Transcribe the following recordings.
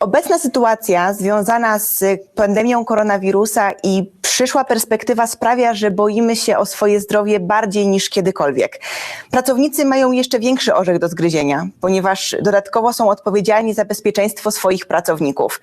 Obecna sytuacja związana z pandemią koronawirusa i przyszła perspektywa sprawia, że boimy się o swoje zdrowie bardziej niż kiedykolwiek. Pracownicy mają jeszcze większy orzech do zgryzienia, ponieważ dodatkowo są odpowiedzialni za bezpieczeństwo swoich pracowników.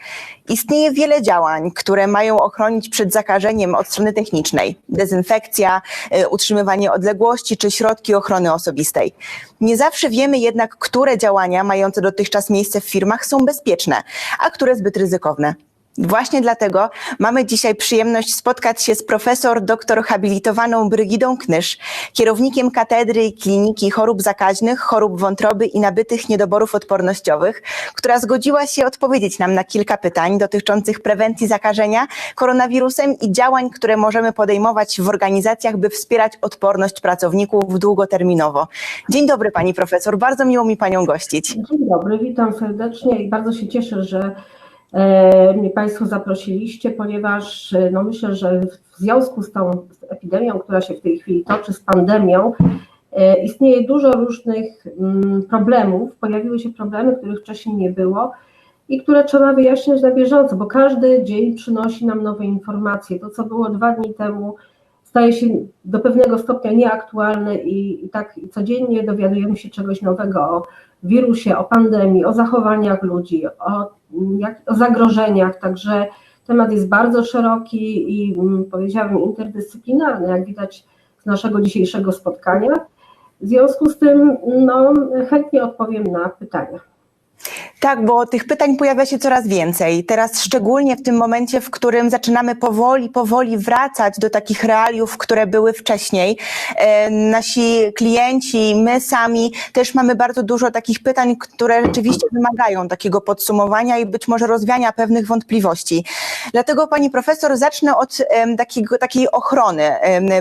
Istnieje wiele działań, które mają ochronić przed zakażeniem od strony technicznej: dezynfekcja, y, utrzymywanie odległości czy środki ochrony osobistej. Nie zawsze wiemy jednak, które działania mające dotychczas miejsce w firmach są bezpieczne, a które zbyt ryzykowne. Właśnie dlatego mamy dzisiaj przyjemność spotkać się z profesor doktor habilitowaną Brygidą Knysz, kierownikiem Katedry Kliniki Chorób Zakaźnych, Chorób Wątroby i Nabytych Niedoborów Odpornościowych, która zgodziła się odpowiedzieć nam na kilka pytań dotyczących prewencji zakażenia koronawirusem i działań, które możemy podejmować w organizacjach, by wspierać odporność pracowników długoterminowo. Dzień dobry pani profesor, bardzo miło mi panią gościć. Dzień dobry, witam serdecznie i bardzo się cieszę, że mnie Państwo zaprosiliście, ponieważ e, no myślę, że w związku z tą epidemią, która się w tej chwili toczy, z pandemią, e, istnieje dużo różnych mm, problemów. Pojawiły się problemy, których wcześniej nie było i które trzeba wyjaśniać na bieżąco, bo każdy dzień przynosi nam nowe informacje. To, co było dwa dni temu, staje się do pewnego stopnia nieaktualne i tak codziennie dowiadujemy się czegoś nowego o wirusie, o pandemii, o zachowaniach ludzi, o, jak, o zagrożeniach, także temat jest bardzo szeroki i mm, powiedziałabym interdyscyplinarny, jak widać z naszego dzisiejszego spotkania. W związku z tym no, chętnie odpowiem na pytania. Tak, bo tych pytań pojawia się coraz więcej. Teraz szczególnie w tym momencie, w którym zaczynamy powoli, powoli wracać do takich realiów, które były wcześniej. E, nasi klienci, my sami też mamy bardzo dużo takich pytań, które rzeczywiście wymagają takiego podsumowania i być może rozwiania pewnych wątpliwości. Dlatego pani profesor zacznę od takiego, takiej ochrony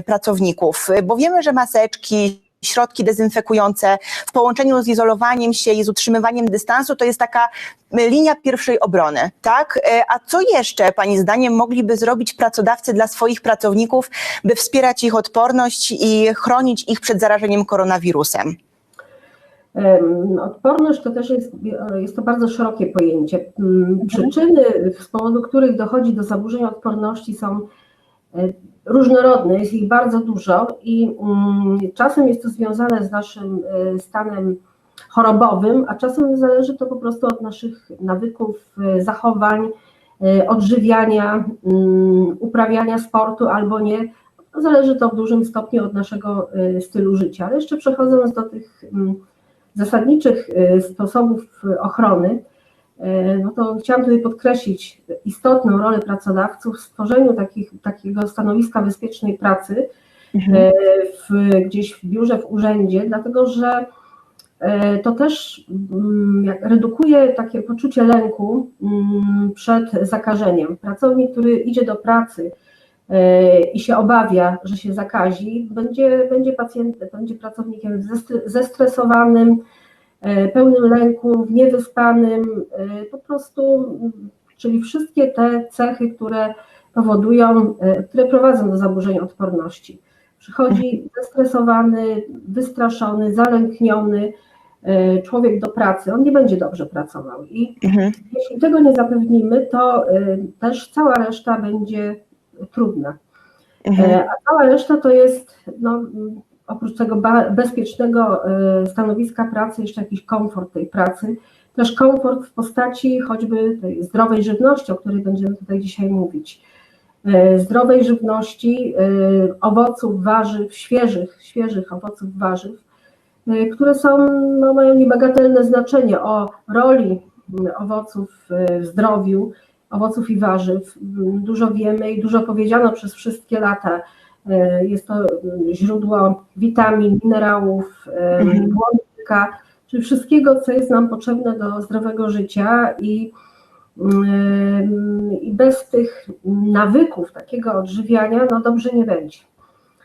pracowników, bo wiemy, że maseczki, środki dezynfekujące w połączeniu z izolowaniem się i z utrzymywaniem dystansu to jest taka linia pierwszej obrony, tak? E, A co jeszcze Pani zdaniem mogliby zrobić pracodawcy dla swoich pracowników, by wspierać ich odporność i chronić ich przed zarażeniem koronawirusem? Em, Odporność to też jest, jest to bardzo szerokie pojęcie. Mm, Przyczyny, z powodu których dochodzi do zaburzeń odporności są różnorodne, jest ich bardzo dużo i mm, czasem jest to związane z naszym e, stanem chorobowym, a czasem zależy to po prostu od naszych nawyków, e, zachowań, e, odżywiania, mm, uprawiania sportu albo nie. Zależy to w dużym stopniu od naszego e, stylu życia. Ale jeszcze przechodząc do tych mm, zasadniczych e, sposobów ochrony, e, no to chciałam tutaj podkreślić istotną rolę pracodawców w stworzeniu takich, takiego stanowiska bezpiecznej pracy e, w, gdzieś w biurze, w urzędzie, dlatego że e, to też mm, redukuje takie poczucie lęku mm, przed zakażeniem. Pracownik, który idzie do pracy e, i się obawia, że się zakazi, będzie, będzie, pacjent, będzie pracownikiem zestre- zestresowanym, e, pełnym lęków, niewyspanym, e, po prostu, m, czyli wszystkie te cechy, które powodują, e, które prowadzą do zaburzeń odporności. Przychodzi zestresowany, wystraszony, zalękniony e, człowiek do pracy, on nie będzie dobrze pracował i Mhm. jeśli tego nie zapewnimy, to e, też cała reszta będzie trudna. Mhm. E, A cała reszta to jest, no, oprócz tego bezpiecznego e, stanowiska pracy, jeszcze jakiś komfort tej pracy, też komfort w postaci choćby tej zdrowej żywności, o której będziemy tutaj dzisiaj mówić. E, Zdrowej żywności, e, owoców, warzyw, świeżych, świeżych owoców, warzyw, które są, no, mają niebagatelne znaczenie o roli owoców w zdrowiu, owoców i warzyw. Dużo wiemy i dużo powiedziano przez wszystkie lata. E, Jest to źródło witamin, minerałów, e, Mhm. błonnika, czyli wszystkiego, co jest nam potrzebne do zdrowego życia i, mm, i bez tych nawyków takiego odżywiania, no dobrze nie będzie.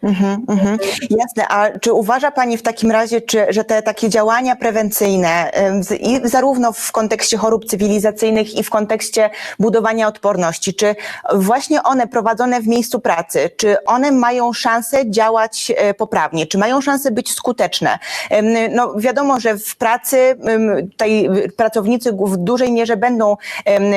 Mhm, mhm. Jasne, a czy uważa Pani w takim razie, czy, że te takie działania prewencyjne, i zarówno w kontekście chorób cywilizacyjnych i w kontekście budowania odporności, czy właśnie one prowadzone w miejscu pracy, czy one mają szansę działać e, poprawnie, czy mają szansę być skuteczne? No wiadomo, że w pracy tutaj pracownicy w dużej mierze będą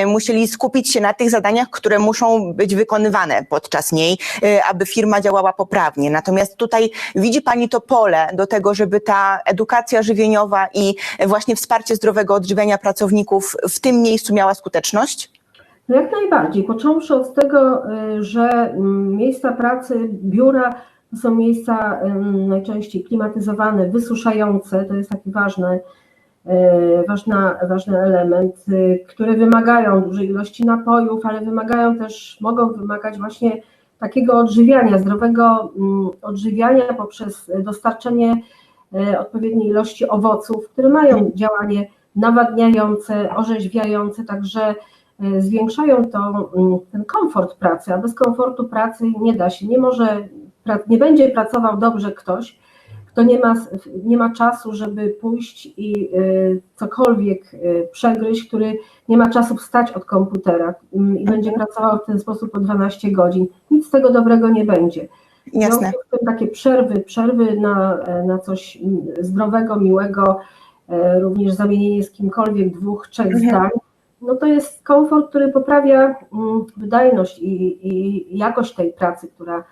musieli skupić się na tych zadaniach, które muszą być wykonywane podczas niej, y, aby firma działała poprawnie. Natomiast tutaj widzi Pani to pole do tego, żeby ta edukacja żywieniowa i właśnie wsparcie zdrowego odżywiania pracowników w tym miejscu miała skuteczność? No jak najbardziej, począwszy od tego, y, że mm, miejsca pracy, biura to są miejsca najczęściej klimatyzowane, wysuszające, to jest taki ważny, y, ważna, ważny element, y, które wymagają dużej ilości napojów, ale wymagają też, mogą wymagać właśnie takiego odżywiania, zdrowego mm, odżywiania poprzez dostarczenie y, odpowiedniej ilości owoców, które mają działanie nawadniające, orzeźwiające, także y, zwiększają to, mm, ten komfort pracy, a bez komfortu pracy nie da się, nie może, nie będzie pracował dobrze ktoś, kto nie ma, nie ma czasu, żeby pójść i y, cokolwiek y, przegryźć, który nie ma czasu wstać od komputera mm, i będzie pracował w ten sposób po 12 godzin. Nic z tego dobrego nie będzie. Jasne. tym takie przerwy, przerwy na, na coś mm, zdrowego, miłego, e, również zamienienie z kimkolwiek dwóch, trzech Mhm. zdań, no to jest komfort, który poprawia mm, wydajność i, i jakość tej pracy, która,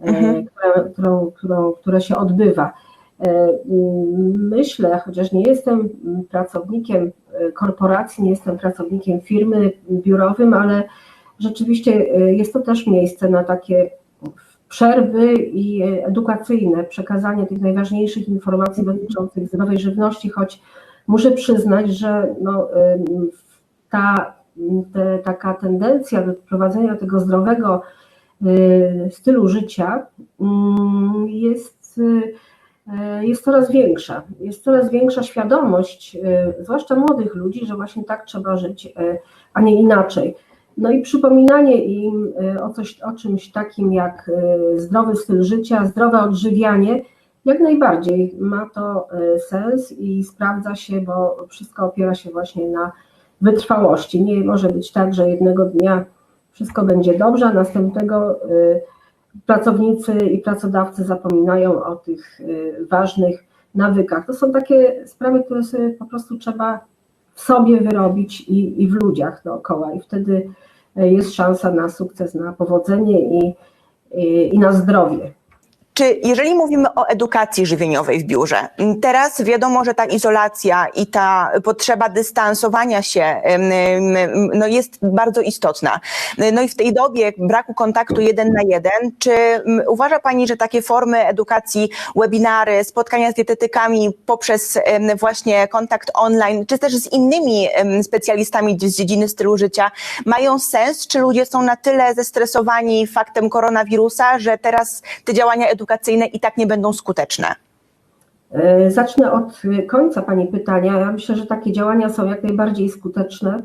e, Mhm. która, którą, którą, która się odbywa. E, Myślę, chociaż nie jestem pracownikiem e, korporacji, nie jestem pracownikiem firmy biurowym, ale rzeczywiście e, jest to też miejsce na takie przerwy i edukacyjne, przekazanie tych najważniejszych informacji dotyczących zdrowej żywności, choć muszę przyznać, że no, ta, te, taka tendencja do prowadzenia tego zdrowego stylu życia mm, jest, jest coraz większa. Jest coraz większa świadomość, y, zwłaszcza młodych ludzi, że właśnie tak trzeba żyć, y, a nie inaczej. No i przypominanie im o, coś, o czymś takim jak zdrowy styl życia, zdrowe odżywianie, jak najbardziej ma to sens i sprawdza się, bo wszystko opiera się właśnie na wytrwałości. Nie może być tak, że jednego dnia wszystko będzie dobrze, a następnego pracownicy i pracodawcy zapominają o tych y, ważnych nawykach. To są takie sprawy, które sobie po prostu trzeba w sobie wyrobić i, i w ludziach dookoła i wtedy y, jest szansa na sukces, na powodzenie i, i, i na zdrowie. Czy jeżeli mówimy o edukacji żywieniowej w biurze, teraz wiadomo, że ta izolacja i ta potrzeba dystansowania się no jest bardzo istotna. No i w tej dobie braku kontaktu jeden na jeden, czy uważa Pani, że takie formy edukacji, webinary, spotkania z dietetykami poprzez właśnie kontakt online, czy też z innymi specjalistami z dziedziny stylu życia mają sens? Czy ludzie są na tyle zestresowani faktem koronawirusa, że teraz te działania edukacyjne i tak nie będą skuteczne? E, Zacznę od końca Pani pytania. Ja myślę, że takie działania są jak najbardziej skuteczne,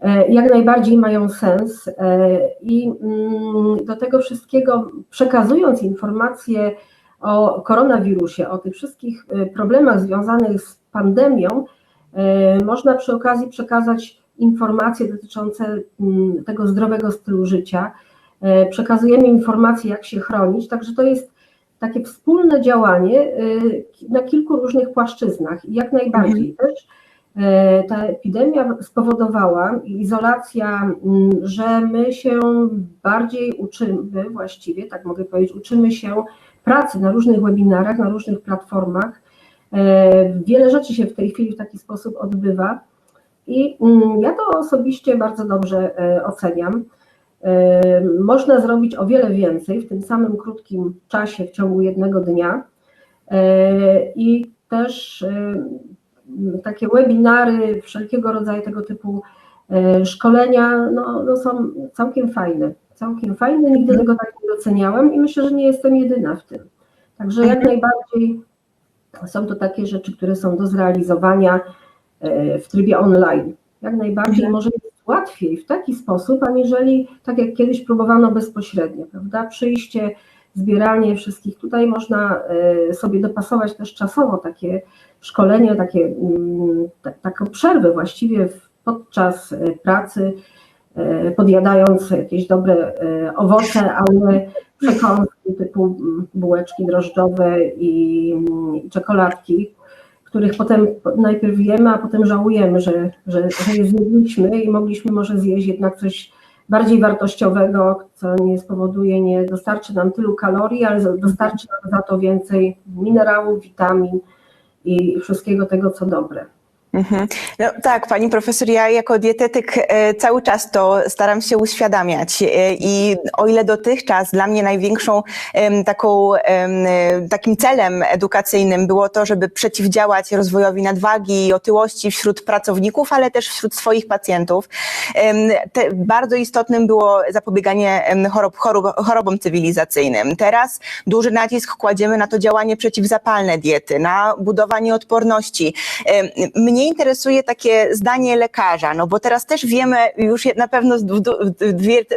e, jak najbardziej mają sens e, i mm, do tego wszystkiego przekazując informacje o koronawirusie, o tych wszystkich problemach związanych z pandemią, można przy okazji przekazać informacje dotyczące mm, tego zdrowego stylu życia. Przekazujemy informacje, jak się chronić, także to jest takie wspólne działanie y, na kilku różnych płaszczyznach. I jak najbardziej też e, ta epidemia spowodowała, izolacja, mm, że my się bardziej uczymy, właściwie, tak mogę powiedzieć, uczymy się pracy na różnych webinarach, na różnych platformach. E, Wiele rzeczy się w tej chwili w taki sposób odbywa i mm, ja to osobiście bardzo dobrze oceniam. Można zrobić o wiele więcej w tym samym krótkim czasie, w ciągu jednego dnia. E, I też takie webinary, wszelkiego rodzaju tego typu e, szkolenia no, no są całkiem fajne. Całkiem fajne, nigdy tego tak nie doceniałam i myślę, że nie jestem jedyna w tym. Także jak najbardziej są to takie rzeczy, które są do zrealizowania e, w trybie online. Jak najbardziej może jest łatwiej w taki sposób, aniżeli tak jak kiedyś próbowano bezpośrednio, prawda? Przyjście zbieranie wszystkich. Tutaj można e, sobie dopasować też czasowo takie szkolenie, takie, mm, ta- taką przerwę właściwie podczas e, pracy, e, podjadając jakieś dobre owoce, ale przekąski typu mm, bułeczki drożdżowe i, mm, i czekoladki, których potem po- najpierw jemy, a potem żałujemy, że, że, że je zjedliśmy i mogliśmy może zjeść jednak coś bardziej wartościowego, co nie spowoduje, nie dostarczy nam tylu kalorii, ale dostarczy nam za to więcej minerałów, witamin i wszystkiego tego, co dobre. Mhm. No, tak, pani profesor, ja jako dietetyk e, cały czas to staram się uświadamiać e, i o ile dotychczas dla mnie największą taką, e, takim celem edukacyjnym było to, żeby przeciwdziałać rozwojowi nadwagi i otyłości wśród pracowników, ale też wśród swoich pacjentów, bardzo istotnym było zapobieganie chorob, chorobom cywilizacyjnym. Teraz duży nacisk kładziemy na to działanie przeciwzapalne diety, na budowanie odporności. Em, Mnie interesuje takie zdanie lekarza, no bo teraz też wiemy, już na pewno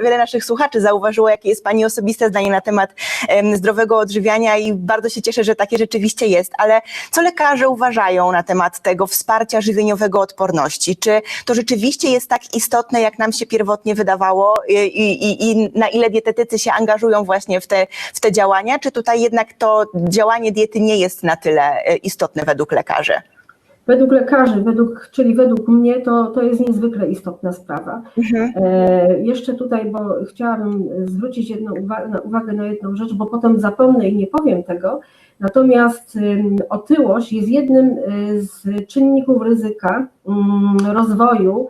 wiele naszych słuchaczy zauważyło, jakie jest Pani osobiste zdanie na temat em, zdrowego odżywiania i bardzo się cieszę, że takie rzeczywiście jest, ale co lekarze uważają na temat tego wsparcia żywieniowego odporności? Czy to rzeczywiście jest tak istotne, jak nam się pierwotnie wydawało i, i, i na ile dietetycy się angażują właśnie w te, w te działania, czy tutaj jednak to działanie diety nie jest na tyle e, istotne według lekarzy? Według lekarzy, według, czyli według mnie, to, to jest niezwykle istotna sprawa. Mhm. E, jeszcze tutaj, bo chciałabym zwrócić jedną uwagę, na, uwagę na jedną rzecz, bo potem zapomnę i nie powiem tego. Natomiast otyłość jest jednym y, z czynników ryzyka rozwoju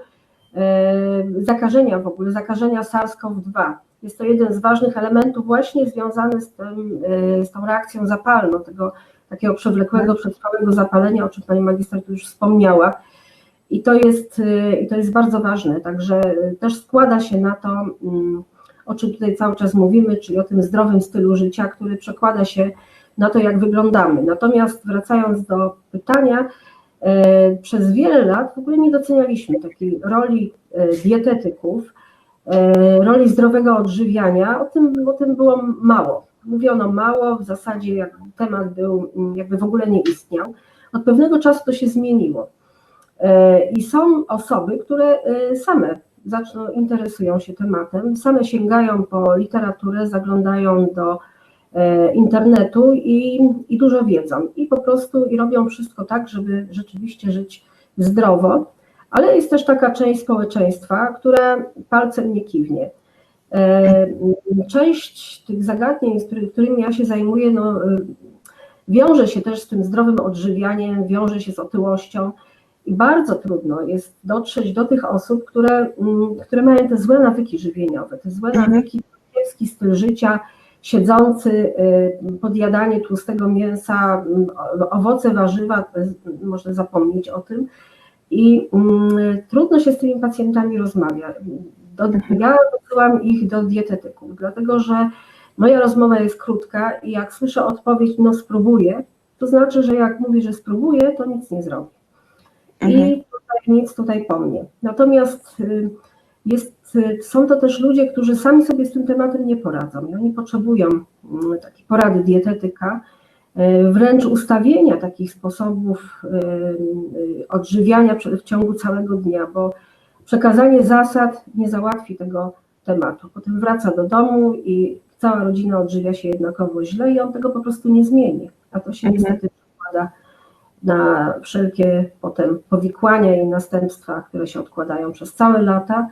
y, zakażenia w ogóle, zakażenia SARS-CoV-2. Jest to jeden z ważnych elementów właśnie związany z, tym, y, z tą reakcją zapalną, tego takiego przewlekłego, przetrwałego zapalenia, o czym Pani Magister tu już wspomniała. I to jest, y, i to jest bardzo ważne, także y, też składa się na to, mm, o czym tutaj cały czas mówimy, czyli o tym zdrowym stylu życia, który przekłada się na to, jak wyglądamy. Natomiast wracając do pytania, e, przez wiele lat w ogóle nie docenialiśmy takiej roli dietetyków, roli zdrowego odżywiania. O tym, o tym było mało. Mówiono mało, w zasadzie jak temat był, mm, jakby w ogóle nie istniał. Od pewnego czasu to się zmieniło. E, I są osoby, które e, same zaczną, interesują się tematem, same sięgają po literaturę, zaglądają do e, internetu i, i dużo wiedzą. I po prostu i robią wszystko tak, żeby rzeczywiście żyć zdrowo, ale jest też taka część społeczeństwa, która palcem nie kiwnie. E, Część tych zagadnień, którymi ja się zajmuję, no, e, wiąże się też z tym zdrowym odżywianiem, wiąże się z otyłością. I bardzo trudno jest dotrzeć do tych osób, które, mm, które mają te złe nawyki żywieniowe, te złe Mhm. nawyki, kiepski styl życia, siedzący, y, podjadanie tłustego mięsa, mm, owoce, warzywa, można zapomnieć o tym. I mm, trudno się z tymi pacjentami rozmawia. Do, ja wysyłam ich do dietetyków, dlatego że moja rozmowa jest krótka i jak słyszę odpowiedź, no spróbuję, to znaczy, że jak mówi, że spróbuję, to nic nie zrobi. Mhm. I tutaj nic tutaj po mnie. Natomiast y, jest, y, są to też ludzie, którzy sami sobie z tym tematem nie poradzą i oni potrzebują mm, takiej porady dietetyka, y, wręcz ustawienia takich sposobów odżywiania w ciągu całego dnia, bo przekazanie zasad nie załatwi tego tematu. Potem wraca do domu i cała rodzina odżywia się jednakowo źle i on tego po prostu nie zmieni, a to się Mhm. niestety przekłada na wszelkie potem powikłania i następstwa, które się odkładają przez całe lata.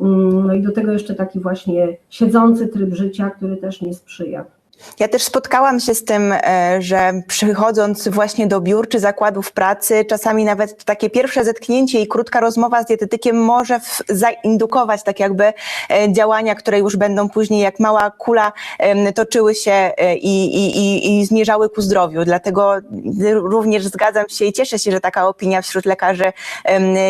Mm, No i do tego jeszcze taki właśnie siedzący tryb życia, który też nie sprzyja. Ja też spotkałam się z tym, e, że przychodząc właśnie do biur czy zakładów pracy, czasami nawet takie pierwsze zetknięcie i krótka rozmowa z dietetykiem może zaindukować tak jakby e, działania, które już będą później jak mała kula toczyły się e, i, i, i, i zmierzały ku zdrowiu. Dlatego również zgadzam się i cieszę się, że taka opinia wśród lekarzy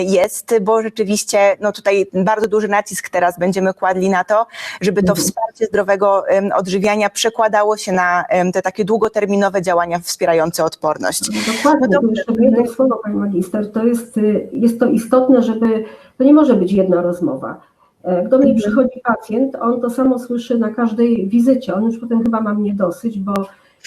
jest, bo rzeczywiście no tutaj bardzo duży nacisk teraz będziemy kładli na to, żeby to Mhm. wsparcie zdrowego odżywiania przekładało się na te takie długoterminowe działania wspierające odporność. Dokładnie, No jeszcze jedno słowo, Pani Magister, to jest, y, jest to istotne, żeby, to nie może być jedna rozmowa. Jak do mnie przychodzi pacjent, on to samo słyszy na każdej wizycie. On już potem chyba ma mnie dosyć, bo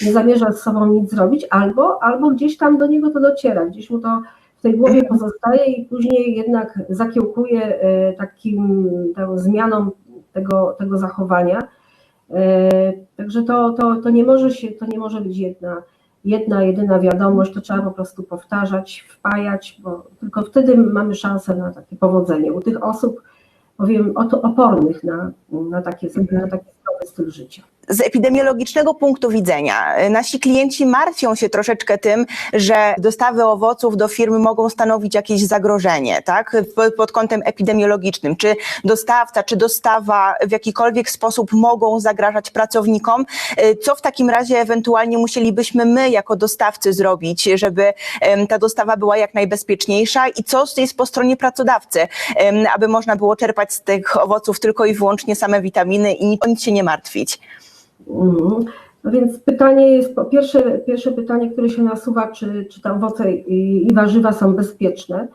nie zamierza z sobą nic zrobić, albo, albo gdzieś tam do niego to dociera, gdzieś mu to w tej głowie pozostaje i później jednak zakiełkuje e, takim, tą zmianą tego, tego zachowania. E, Także to, to, to, nie może się, to nie może być jedna, jedna, jedyna wiadomość, to trzeba po prostu powtarzać, wpajać, bo tylko wtedy mamy szansę na takie powodzenie. U tych osób, powiem, opornych na, na, takie, na taki zdrowy styl życia z epidemiologicznego punktu widzenia y, nasi klienci martwią się troszeczkę tym, że dostawy owoców do firmy mogą stanowić jakieś zagrożenie, tak? Pod kątem epidemiologicznym. Czy dostawca, czy dostawa w jakikolwiek sposób mogą zagrażać pracownikom? Y, Co w takim razie ewentualnie musielibyśmy my jako dostawcy zrobić, żeby ta dostawa była jak najbezpieczniejsza i co jest po stronie pracodawcy, aby można było czerpać z tych owoców tylko i wyłącznie same witaminy i nic się nie martwić? Mhm. No więc pytanie jest, pierwsze, pierwsze pytanie, które się nasuwa, czy, czy te owoce i, i warzywa są bezpieczne.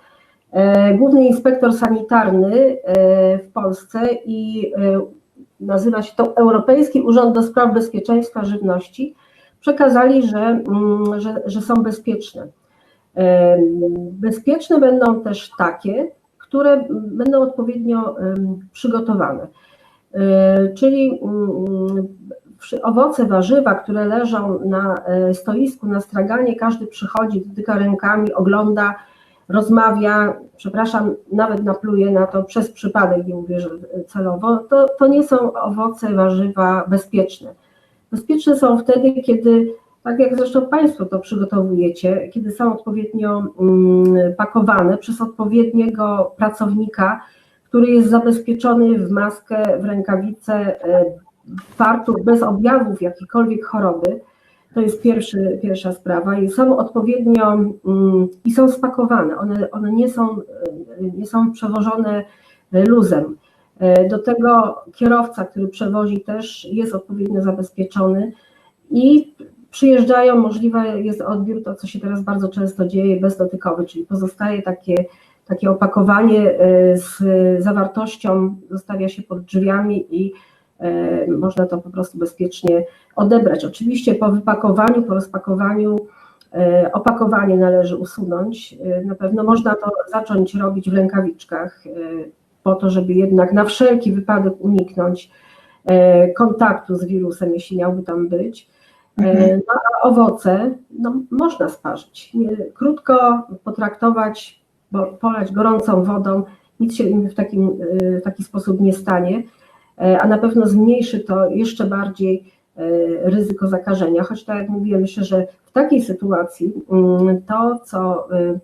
E, Główny inspektor sanitarny e, w Polsce i e, nazywa się to Europejski Urząd do Spraw Bezpieczeństwa Żywności, przekazali, że, mm, że, że są bezpieczne. Bezpieczne będą też takie, które będą odpowiednio przygotowane. E, Czyli mm, przy- owoce, warzywa, które leżą na e, stoisku, na straganie, każdy przychodzi, dotyka rękami, ogląda, rozmawia, przepraszam, nawet napluje na to przez przypadek, nie mówię, że celowo, to, to nie są owoce, warzywa bezpieczne. Bezpieczne są wtedy, kiedy, tak jak zresztą Państwo to przygotowujecie, kiedy są odpowiednio mm, pakowane przez odpowiedniego pracownika, który jest zabezpieczony w maskę, w rękawice, e, fartuch bez objawów jakiejkolwiek choroby. To jest pierwszy, pierwsza sprawa i są odpowiednio mm, i są spakowane. One, one nie, są, e, nie są przewożone luzem. E, Do tego kierowca, który przewozi też jest odpowiednio zabezpieczony i przyjeżdżają, możliwe jest odbiór, to co się teraz bardzo często dzieje, bezdotykowy, czyli pozostaje takie, takie opakowanie e, z zawartością, zostawia się pod drzwiami i e, można to po prostu bezpiecznie odebrać. Oczywiście po wypakowaniu, po rozpakowaniu e, opakowanie należy usunąć. Na pewno można to zacząć robić w rękawiczkach, po to, żeby jednak na wszelki wypadek uniknąć kontaktu z wirusem, jeśli miałby tam być. Mhm. No, a owoce no, można sparzyć. Krótko potraktować, bo polać gorącą wodą, nic się im w, takim, e, w taki sposób nie stanie, e, a na pewno zmniejszy to jeszcze bardziej e, ryzyko zakażenia. Choć tak jak mówiłem, myślę, że w takiej sytuacji mm, to, co e,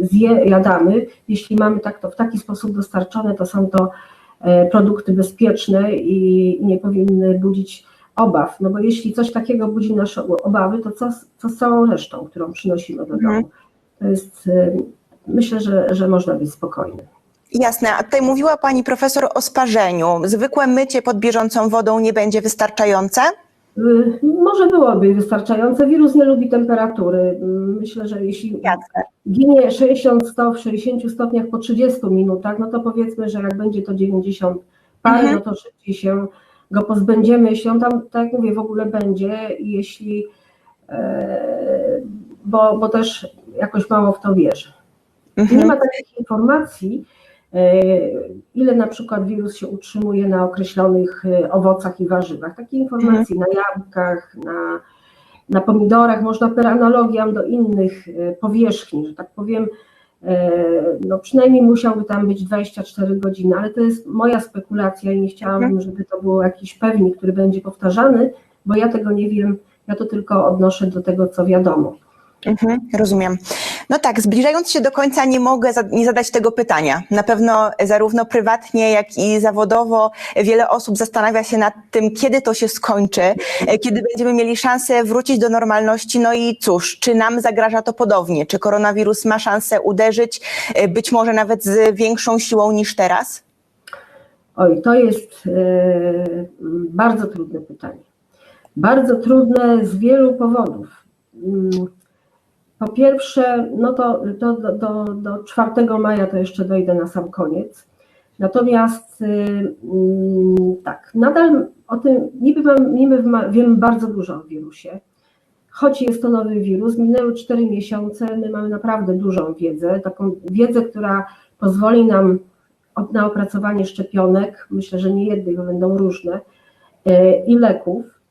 zjadamy, jeśli mamy tak to w taki sposób dostarczone, to są to e, produkty bezpieczne i nie powinny budzić obaw. No bo jeśli coś takiego budzi nasze obawy, to co, co z całą resztą, którą przynosimy do Mhm. domu? To jest, myślę, że, że można być spokojny. Jasne, a tutaj mówiła pani profesor o sparzeniu. Zwykłe mycie pod bieżącą wodą nie będzie wystarczające? Y, Może byłoby wystarczające. Wirus nie lubi temperatury. Mm, Myślę, że jeśli Jasne. ginie 60 stop w 60 stopniach po 30 minutach, no to powiedzmy, że jak będzie to 90 par, Mhm. no to szybciej się go pozbędziemy, jeśli on tam, tak jak mówię, w ogóle będzie jeśli, e, bo, bo też jakoś mało w to wierzę. Nie Mhm. ma takich informacji, e, ile na przykład wirus się utrzymuje na określonych e, owocach i warzywach. Takiej informacji na jabłkach, na, na pomidorach, można per analogiam do innych e, powierzchni, że tak powiem, no przynajmniej musiałby tam być 24 godziny, ale to jest moja spekulacja i nie chciałabym, żeby to był jakiś pewnik, który będzie powtarzany, bo ja tego nie wiem, ja to tylko odnoszę do tego, co wiadomo. Mhm, rozumiem. No tak, zbliżając się do końca, nie mogę nie zadać tego pytania. Na pewno zarówno prywatnie, jak i zawodowo wiele osób zastanawia się nad tym, kiedy to się skończy, e, kiedy będziemy mieli szansę wrócić do normalności. No i cóż, czy nam zagraża to podobnie? Czy koronawirus ma szansę uderzyć, e, być może nawet z większą siłą niż teraz? Oj, to jest e, bardzo trudne pytanie. Bardzo trudne z wielu powodów. Po pierwsze, no to, do, do, do 4 maja to jeszcze dojdę na sam koniec. Natomiast y, mm, tak, nadal o tym niby, mam, niby wiemy bardzo dużo o wirusie. Choć jest to nowy wirus, minęły 4 miesiące, my mamy naprawdę dużą wiedzę, taką wiedzę, która pozwoli nam na opracowanie szczepionek, myślę, że nie jednych, bo będą różne, y, i leków.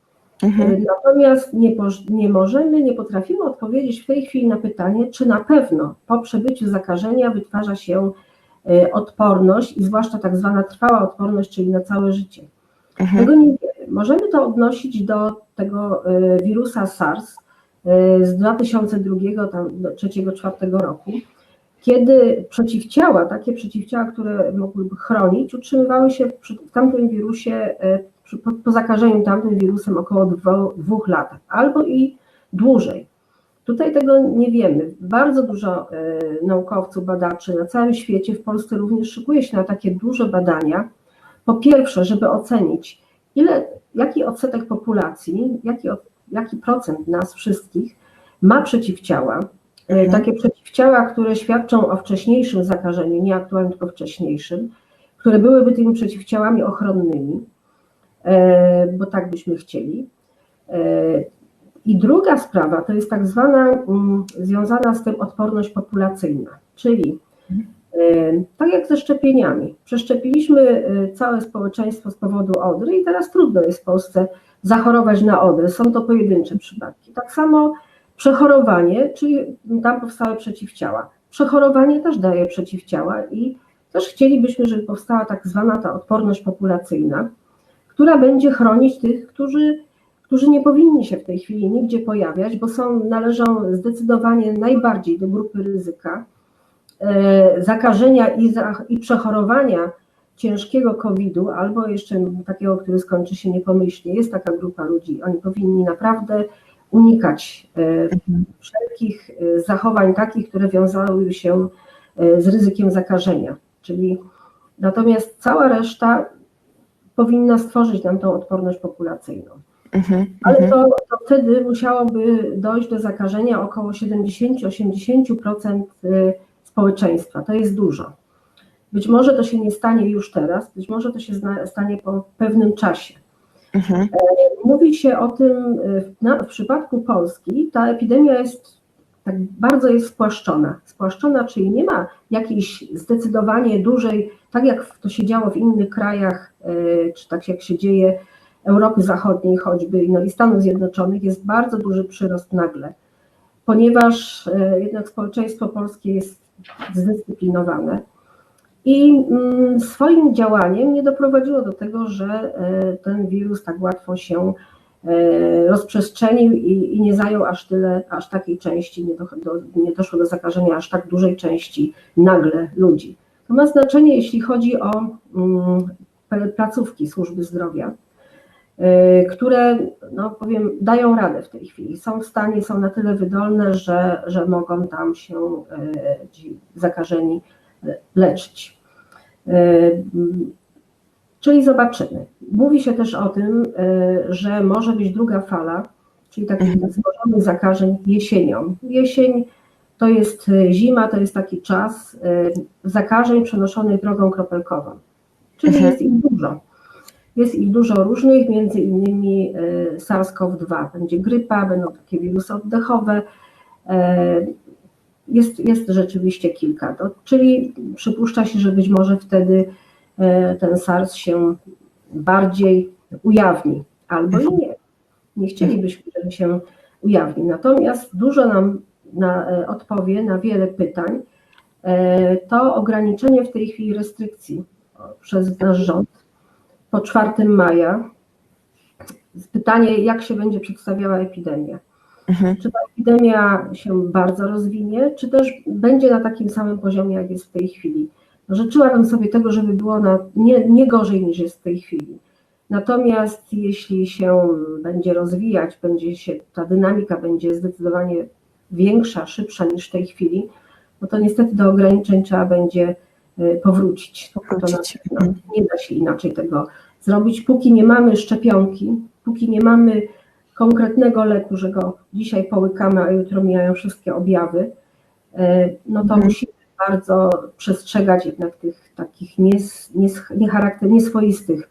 Mhm. Natomiast nie, nie możemy, nie potrafimy odpowiedzieć w tej chwili na pytanie, czy na pewno po przebyciu zakażenia wytwarza się e, odporność i zwłaszcza tak zwana trwała odporność, czyli na całe życie. Mhm. Tego nie wiemy. Możemy to odnosić do tego e, wirusa SARS e, z 2002, tam do 3-4 roku, kiedy przeciwciała, takie przeciwciała, które mogłyby chronić, utrzymywały się w tamtym wirusie, e, po, po zakażeniu tamtym wirusem około dwo, dwóch lat, albo i dłużej. Tutaj tego nie wiemy. Bardzo dużo e, naukowców, badaczy na całym świecie, w Polsce również szykuje się na takie duże badania. Po pierwsze, żeby ocenić, ile, jaki odsetek populacji, jaki, jaki procent nas wszystkich ma przeciwciała. E, Mhm. Takie przeciwciała, które świadczą o wcześniejszym zakażeniu, nie aktualnym, tylko wcześniejszym, które byłyby tymi przeciwciałami ochronnymi, bo tak byśmy chcieli. E, I druga sprawa to jest tak zwana, mm, związana z tym odporność populacyjna, czyli e, tak jak ze szczepieniami. Przeszczepiliśmy e, całe społeczeństwo z powodu odry i teraz trudno jest w Polsce zachorować na odrę. Są to pojedyncze przypadki. Tak samo przechorowanie, czyli tam powstały przeciwciała. Przechorowanie też daje przeciwciała i też chcielibyśmy, żeby powstała tak zwana ta odporność populacyjna, która będzie chronić tych, którzy, którzy nie powinni się w tej chwili nigdzie pojawiać, bo są, należą zdecydowanie najbardziej do grupy ryzyka e, zakażenia i, i przechorowania ciężkiego COVID-u, albo jeszcze takiego, który skończy się niepomyślnie. Jest taka grupa ludzi, oni powinni naprawdę unikać e, Mhm. wszelkich e, zachowań takich, które wiązałyby się z ryzykiem zakażenia. Czyli natomiast cała reszta powinna stworzyć nam tą odporność populacyjną. Mhm. Ale Mhm. to, to wtedy musiałoby dojść do zakażenia około 70-80% y, społeczeństwa. To jest dużo. Być może to się nie stanie już teraz, być może to się stanie po pewnym czasie. Mhm. Mówi się o tym y, w, na, w przypadku Polski, ta epidemia jest tak bardzo jest spłaszczona. Spłaszczona, czyli nie ma jakiejś zdecydowanie dużej, tak jak to się działo w innych krajach, y, czy tak jak się dzieje Europy Zachodniej choćby, no i Stanów Zjednoczonych, jest bardzo duży przyrost nagle, ponieważ y, jednak społeczeństwo polskie jest zdyscyplinowane i mm, swoim działaniem nie doprowadziło do tego, że e, ten wirus tak łatwo się e, rozprzestrzenił i, i nie zajął aż tyle, aż takiej części, nie, do, do, nie doszło do zakażenia aż tak dużej części nagle ludzi. To ma znaczenie, jeśli chodzi o mm, placówki służby zdrowia, e, które, no powiem, dają radę w tej chwili. Są w stanie, są na tyle wydolne, że, że mogą tam się e, zakażeni leczyć. E, Czyli zobaczymy. Mówi się też o tym, e, że może być druga fala, czyli takich Mhm. złożonych zakażeń jesienią. Jesień to jest e, zima, to jest taki czas e, zakażeń przenoszonych drogą kropelkową. Czyli Mhm. jest ich dużo. Jest ich dużo różnych, między innymi e, SARS-CoV-2. Będzie grypa, będą takie wirusy oddechowe. Jest, jest rzeczywiście kilka. To, czyli przypuszcza się, że być może wtedy ten SARS się bardziej ujawni, albo i nie. Nie chcielibyśmy, żeby się ujawnił. Natomiast dużo nam na, e, odpowie na wiele pytań e, to ograniczenie w tej chwili restrykcji przez nasz rząd po 4 maja. Pytanie, jak się będzie przedstawiała epidemia. Mhm. Czy ta epidemia się bardzo rozwinie, czy też będzie na takim samym poziomie, jak jest w tej chwili? No, Życzyłabym sobie tego, żeby było na, nie, nie gorzej niż jest w tej chwili. Natomiast jeśli się będzie rozwijać, będzie się, ta dynamika będzie zdecydowanie większa, szybsza niż w tej chwili, no to niestety do ograniczeń trzeba będzie y, powrócić. To na pewno nie da się inaczej tego zrobić, póki nie mamy szczepionki, póki nie mamy konkretnego leku, że go dzisiaj połykamy, a jutro mijają wszystkie objawy, e, no to Mhm. musimy bardzo przestrzegać jednak tych takich nies, nies, niecharakter, nieswoistych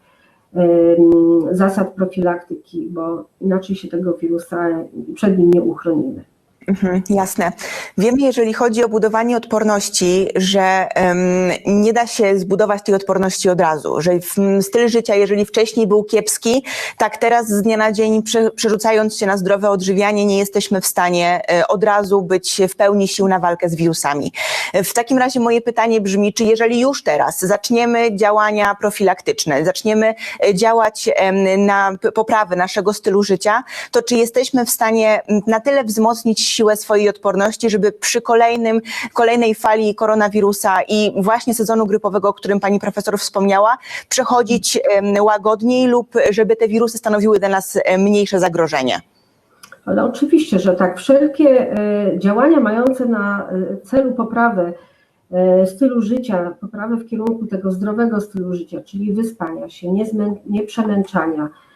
zasad profilaktyki, bo inaczej się tego wirusa przed nim nie uchronimy. Mhm, jasne. Wiemy, jeżeli chodzi o budowanie odporności, że em, nie da się zbudować tej odporności od razu, że w, m, styl życia, jeżeli wcześniej był kiepski, tak teraz z dnia na dzień, prze, przerzucając się na zdrowe odżywianie, nie jesteśmy w stanie e, od razu być w pełni sił na walkę z wirusami. E, W takim razie moje pytanie brzmi, czy jeżeli już teraz zaczniemy działania profilaktyczne, zaczniemy e, działać em, na poprawę naszego stylu życia, to czy jesteśmy w stanie na tyle wzmocnić siłę swojej odporności, żeby przy kolejnym, kolejnej fali koronawirusa i właśnie sezonu grypowego, o którym pani profesor wspomniała, przechodzić łagodniej lub żeby te wirusy stanowiły dla nas mniejsze zagrożenie? Ale oczywiście, że tak. Wszelkie e, działania mające na e, celu poprawę e, stylu życia, poprawę w kierunku tego zdrowego stylu życia, czyli wyspania się, niezmę- nieprzemęczania, e,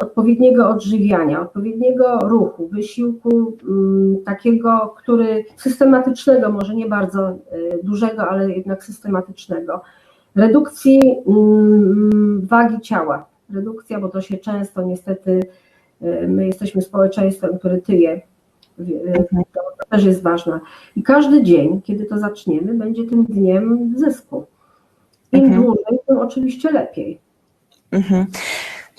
odpowiedniego odżywiania, odpowiedniego ruchu, wysiłku mm, takiego, który systematycznego, może nie bardzo e, dużego, ale jednak systematycznego, redukcji mm, wagi ciała. Redukcja, bo to się często niestety e, My jesteśmy społeczeństwem, które tyje. E, To też jest ważne. I każdy dzień, kiedy to zaczniemy, będzie tym dniem zysku. Im Mhm. dłużej, tym oczywiście lepiej. Mhm.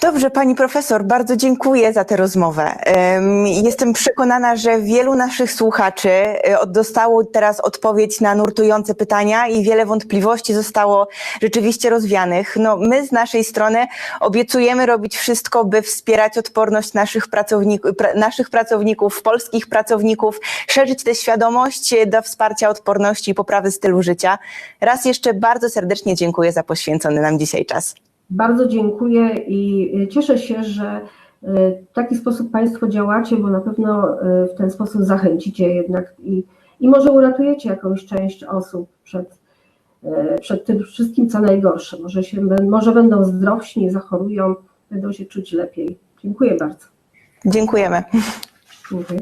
Dobrze, pani profesor, bardzo dziękuję za tę rozmowę. Em, Jestem przekonana, że wielu naszych słuchaczy e, dostało teraz odpowiedź na nurtujące pytania i wiele wątpliwości zostało rzeczywiście rozwianych. No, my z naszej strony obiecujemy robić wszystko, by wspierać odporność naszych, pracowników, pra, naszych pracowników, polskich pracowników, szerzyć tę świadomość e, do wsparcia odporności i poprawy stylu życia. Raz jeszcze bardzo serdecznie dziękuję za poświęcony nam dzisiaj czas. Bardzo dziękuję i e, cieszę się, że e, w taki sposób Państwo działacie, bo na pewno e, w ten sposób zachęcicie jednak i, i może uratujecie jakąś część osób przed, przed tym wszystkim, co najgorsze. Może, się, może będą zdrowsi, zachorują, będą się czuć lepiej. Dziękuję bardzo. Dziękujemy. Dziękuję.